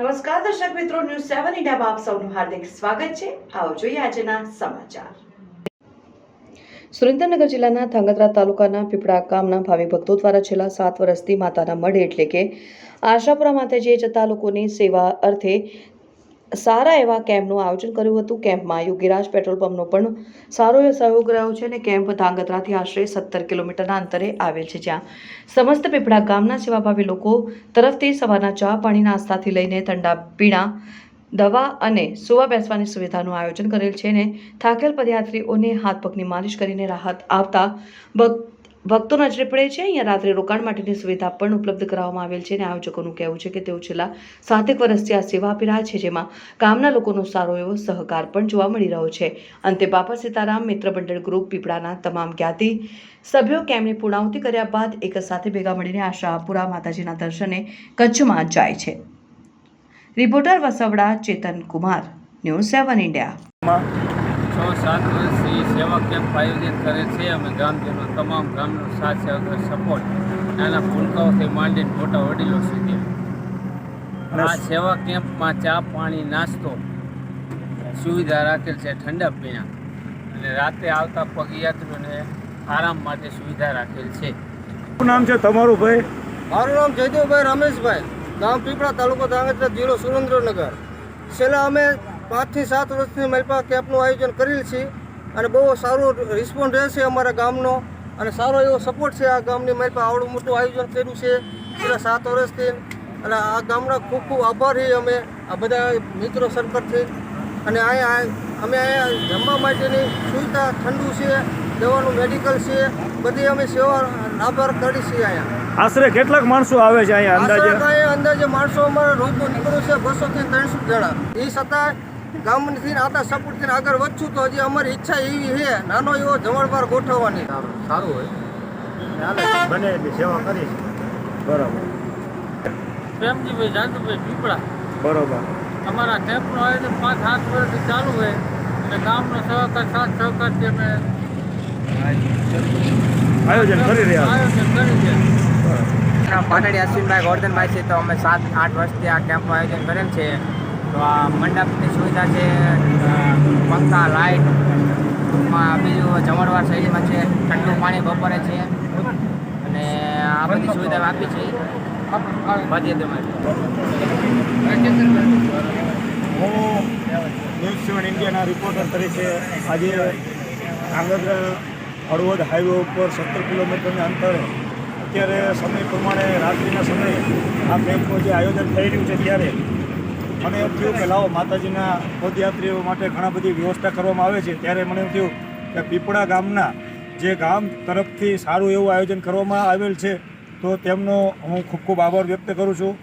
દર્શક મિત્રો ન્યૂઝ સેવન ઇન્ડિયામાં આપ સૌનું હાર્દિક સ્વાગત છે. આવો જોઈએ આજના સમાચાર. સુરેન્દ્રનગર જિલ્લાના ધાંગધ્રા તાલુકાના પીપળા ગામના ભાવિક ભક્તો દ્વારા છેલ્લા સાત વર્ષથી માતાના મઢ એટલે કે આશાપુરા માતાજીએ જતા લોકોની સેવા અર્થે સારા એવા કેમ્પનું આયોજન કર્યું હતું. કેમ્પમાં યોગીરાજ પેટ્રોલ પંપનો પણ સારો એવો સહયોગ રહ્યો છે અને કેમ્પ ધાંગધ્રાથી આશરે સત્તર કિલોમીટરના અંતરે આવેલ છે. જ્યાં સમસ્ત પીપળા ગામના સેવાભાવી લોકો તરફથી સવારના ચા, પાણી, નાસ્તાથી લઈને ઠંડા પીણા, દવા અને સુવા બેસવાની સુવિધાનું આયોજન કરેલ છે અને થાકેલ પદયાત્રીઓને હાથ પગની માલિશ કરીને રાહત આવતા ભક્ત ભક્તો નજરે પડે છે. અહીંયા રાત્રે રોકાણ માટેની સુવિધા પણ ઉપલબ્ધ કરાવવામાં આવેલ છે અને આયોજકોનું કહેવું છે કે તેઓ છેલ્લા સાતેક વર્ષથી આ સેવા આપી રહ્યા છે, જેમાં ગામના લોકોનો સારો એવો સહકાર પણ જોવા મળી રહ્યો છે. અંતે બાપા સીતારામ મિત્ર મંડળ ગ્રુપ પીપળાના તમામ જ્ઞાતિ સભ્યો કેમની પૂર્ણાહુતિ કર્યા બાદ એક સાથે ભેગા મળીને આશાપુરા માતાજીના દર્શને કચ્છમાં જાય છે. Reporter Vasavada Chetan Kumar, news seven India. છ સાત વર્ષથી સેવા કેમ્પ આયોજિત કરે છે. અમે ગ્રામજનો તમામ ગામનો સાથ સહકાર સપોર્ટ નાના ભૂલકાઓથી માંડીને મોટા વડીલો સુધી. આ સેવા કેમ્પમાં ચા પાણી નાસ્તો સુવિધા રાખેલ છે ઠંડા પીણા. અને રાતે આવતા પગયાત્રીઓને આરામ માટે સુવિધા રાખેલ છે. શું નામ છે તમારું ભાઈ? મારું નામ જયદેવભાઈ રમેશભાઈ. ગામ પીપળા તાલુકો ધાંગધ્રા જિલ્લો સુરેન્દ્રનગર. છેલ્લા અમે પાંચથી સાત વર્ષથી મલપા કેમ્પનું આયોજન કરેલ છે અને બહુ સારો રિસ્પોન્સ રહે છે અમારા ગામનો અને સારો એવો સપોર્ટ છે આ ગામની. મલપા આવડું મોટું આયોજન કર્યું છે છેલ્લા સાત વર્ષથી અને આ ગામના ખૂબ ખૂબ આભારી અમે આ બધા મિત્રો સરકારથી. અને અહીંયા અમે અહીંયા જમવા માટેની સુવિધા ઠંડુ છે દવાનું મેડિકલ છે બધી અમે સેવા લાભાર કરી છીએ અહીંયા. આશરે કેટલાક માણસો આવે છે અહીંયા અંદાજે? અંદાજે અંદાજે માણસો અમારે રોજનું નીકળ્યું છે બસો થી ત્રણસો જણા. એ છતાં ગામથી આતા સપોર્ટથી આગળ વધશું તો હજી અમારી ઈચ્છા એવી છે નાનો એવો જમણવાર ગોઠવવાની. સારું હોય. બને એટલી સેવા કરી. બરાબર. પ્રેમજીભાઈ જાદુભાઈ પીપળા. બરોબર. અમારા કેમ્પનું આયોજન પાંચ સાત વર્ષથી ચાલુ હોય. અને ગામનો સહકાર સાત સહકારથી અમે આયોજન કરી રહ્યા આયોજન કરી છે છે પાટડી અશ્વિનભાઈ ગોર્ધનભાઈ છે તો અમે સાત આઠ વર્ષથી આ કેમ્પનું આયોજન કરેલ છે. તો આ મંડપની સુવિધા છે પંખા લાઇટ ટૂંકમાં બીજું જમણવાર શૈલીમાં છે, ઠંડુ પાણી બપોરે છે. અને આ બધી સુવિધા આપી છે. બધી હું ન્યૂઝ સેવન ઇન્ડિયાના રિપોર્ટર તરીકે આજે ધ્રાંગધ્રા હળવદ હાઈવે ઉપર સત્તર કિલોમીટરના અંતરે અત્યારે સમય પ્રમાણે રાત્રિના સમયે આ કેમ્પનું જે આયોજન થઈ રહ્યું છે ત્યારે મને એમ થયું કે લાવો, માતાજીના પદયાત્રીઓ માટે ઘણા બધી વ્યવસ્થા કરવામાં આવે છે. ત્યારે મને એમ થયું કે પીપળા ગામના જે ગામ તરફથી સારું એવું આયોજન કરવામાં આવેલ છે, તો તેમનો હું ખૂબ ખૂબ આભાર વ્યક્ત કરું છું.